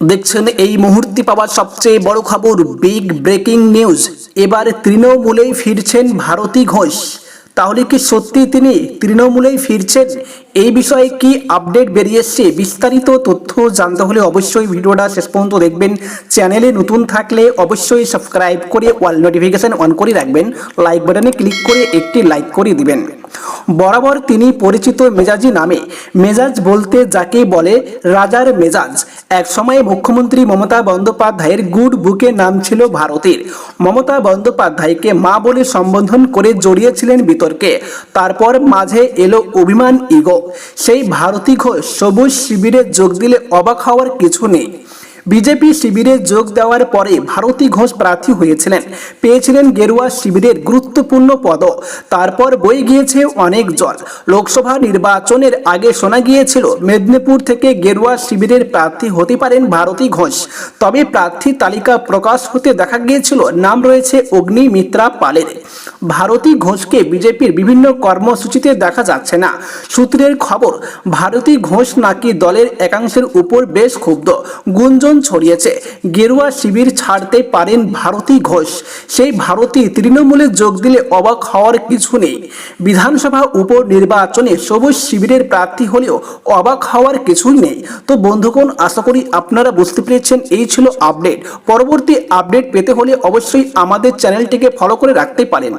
দেখছেন, এই মুহূর্তে পাওয়া সবচেয়ে বড় খবর বিগ ব্রেকিং নিউজ এবার তৃণমূলেই ফিরছেন ভারতী ঘোষ। তাহলে কি সত্যি তিনি তৃণমূলেই ফিরছেন? এই বিষয়ে কি আপডেট বেরিয়ে বিস্তারিত তথ্য জানতে হলে অবশ্যই ভিডিওটা শেষ পর্যন্ত দেখবেন। চ্যানেলে নতুন থাকলে অবশ্যই সাবস্ক্রাইব করে ওয়াল নোটিফিকেশন অন করে রাখবেন। লাইক বাটনে ক্লিক করে একটি লাইক করে দিবেন। বরাবর তিনি পরিচিত মেজাজি নামে মেজাজ বলতে যাকে বলে রাজার মেজাজ। এক সময় মুখ্যমন্ত্রী মমতা বন্দ্যোপাধ্যায়ের গুড বুকে নাম ছিল ভারতের। মমতা বন্দ্যোপাধ্যায়কে মা বলে সম্বোধন করে জড়িয়েছিলেন বিতর্কে। তারপর মাঝে এলো অভিমান, ইগো। সেই ভারতী ঘোষ সবুজ শিবিরে যোগ দিলে অবাক হওয়ার কিছু নেই। বিজেপি শিবিরে যোগ দেওয়ার পরে ভারতী ঘোষ প্রার্থী হয়েছিলেন। পেয়েছিলেন গেরুয়া শিবিরের গুরুত্বপূর্ণ পদ। তারপর বয়ে গিয়েছে অনেক জল লোকসভা নির্বাচনের আগে শোনা গিয়েছিল, মেদিনীপুর থেকে গেরুয়া শিবিরের প্রার্থী হতে পারেন ভারতী ঘোষ। তবে প্রার্থী তালিকা প্রকাশ হতে দেখা গিয়েছিল, নাম রয়েছে অগ্নিমিত্রা পালের। ভারতী ঘোষকে বিজেপির বিভিন্ন কর্মসূচিতে দেখা যাচ্ছে না। সূত্রের খবর, ভারতী ঘোষ নাকি দলের একাংশের উপর বেশ ক্ষুব্ধ। গুঞ্জন ছড়িয়েছে। গেরুয়া শিবির ছাড়তে পারেন ভারতী ঘোষ। সেই ভারতী তৃণমূলে যোগ দিলে অবাক হওয়ার কিছু নেই। বিধানসভা উপনির্বাচনে সবুজ শিবিরের প্রার্থী হলেও অবাক হওয়ার কিছুই নেই। তো বন্ধুগণ, আশা করি আপনারা বুঝতে পেরেছেন, এই ছিল আপডেট। পরবর্তী আপডেট পেতে হলে অবশ্যই আমাদের চ্যানেলটিকে ফলো করে রাখতে পারেন।